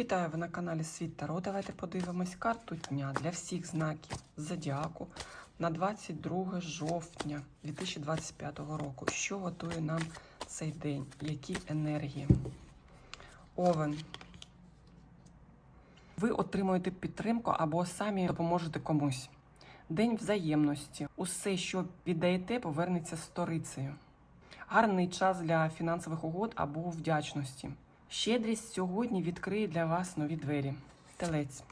Вітаю ви на каналі Світ Таро. Давайте подивимось карту дня для всіх знаків Зодіаку на 22 жовтня 2025 року. Що готує нам цей день? Які енергії? Овен. Ви отримуєте підтримку або самі допоможете комусь. День взаємності. Усе, що віддаєте, повернеться сторицею. Гарний час для фінансових угод або вдячності. Щедрість сьогодні відкриє для вас нові двері. Телець.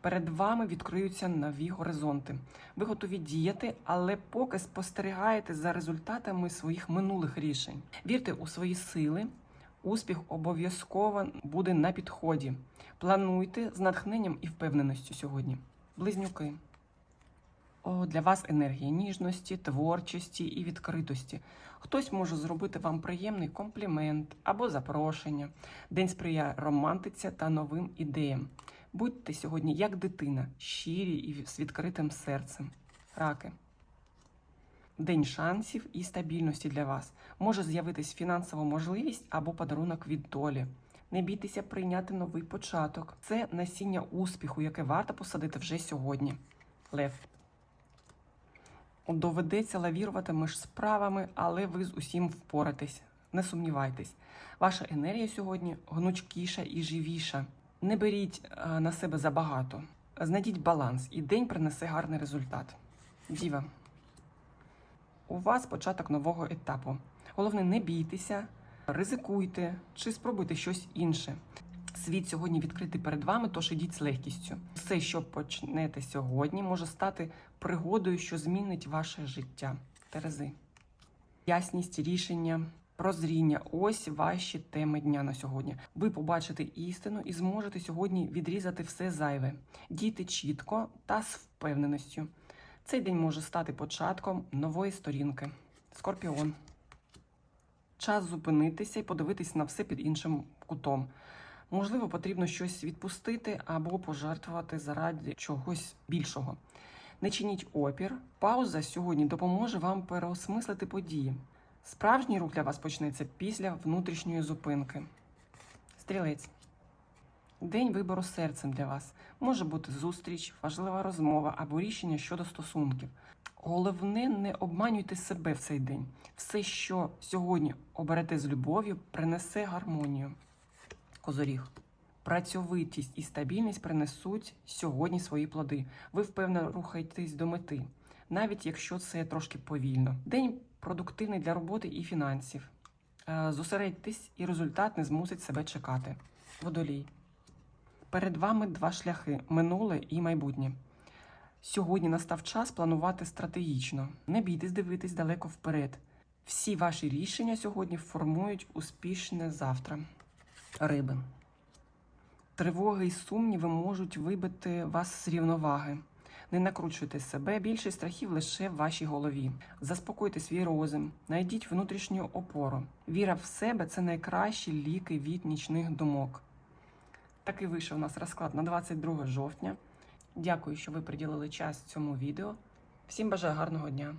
Перед вами відкриються нові горизонти. Ви готові діяти, але поки спостерігаєте за результатами своїх минулих рішень. Вірте у свої сили. Успіх обов'язково буде на підході. Плануйте з натхненням і впевненістю сьогодні. Близнюки. Для вас енергія ніжності, творчості і відкритості. Хтось може зробити вам приємний комплімент або запрошення. День сприяє романтиці та новим ідеям. Будьте сьогодні як дитина, щирі і з відкритим серцем. Раки. День шансів і стабільності для вас. Може з'явитись фінансова можливість або подарунок від долі. Не бійтеся прийняти новий початок. Це насіння успіху, яке варто посадити вже сьогодні. Лев. Доведеться лавірувати між справами, але ви з усім впоратесь. Не сумнівайтесь. Ваша енергія сьогодні гнучкіша і живіша. Не беріть е, на себе забагато. Знайдіть баланс, і день принесе гарний результат. Діва. У вас початок нового етапу. Головне, не бійтеся, ризикуйте чи спробуйте щось інше. Світ сьогодні відкритий перед вами, тож ідіть з легкістю. Все, що почнете сьогодні, може стати пригодою, що змінить ваше життя. Терези. Ясність рішення, прозріння ось ваші теми дня на сьогодні. Ви побачите істину і зможете сьогодні відрізати все зайве, дійте чітко та з впевненістю. Цей день може стати початком нової сторінки. Скорпіон. Час зупинитися і подивитись на все під іншим кутом. Можливо, потрібно щось відпустити або пожертвувати заради чогось більшого. Не чиніть опір. Пауза сьогодні допоможе вам переосмислити події. Справжній рух для вас почнеться після внутрішньої зупинки. Стрілець. День вибору серцем для вас може бути зустріч, важлива розмова або рішення щодо стосунків. Головне, не обманюйте себе в цей день. Все, що сьогодні оберете з любов'ю, принесе гармонію. Козоріг. Працьовитість і стабільність принесуть сьогодні свої плоди. Ви впевнено рухаєтесь до мети, навіть якщо це трошки повільно. День продуктивний для роботи і фінансів. Е, Зосередьтесь, і результат не змусить себе чекати. Водолій. Перед вами два шляхи минуле і майбутнє. Сьогодні настав час планувати стратегічно. Не бійтесь дивитись далеко вперед. Всі ваші рішення сьогодні формують успішне завтра. Риби. Тривоги і сумніви можуть вибити вас з рівноваги. Не накручуйте себе, більше страхів лише в вашій голові. Заспокойте свій розум, знайдіть внутрішню опору. Віра в себе це найкращі ліки від нічних думок. Такий вийшов у нас розклад на 22 жовтня. Дякую, що ви приділили час цьому відео. Всім бажаю гарного дня!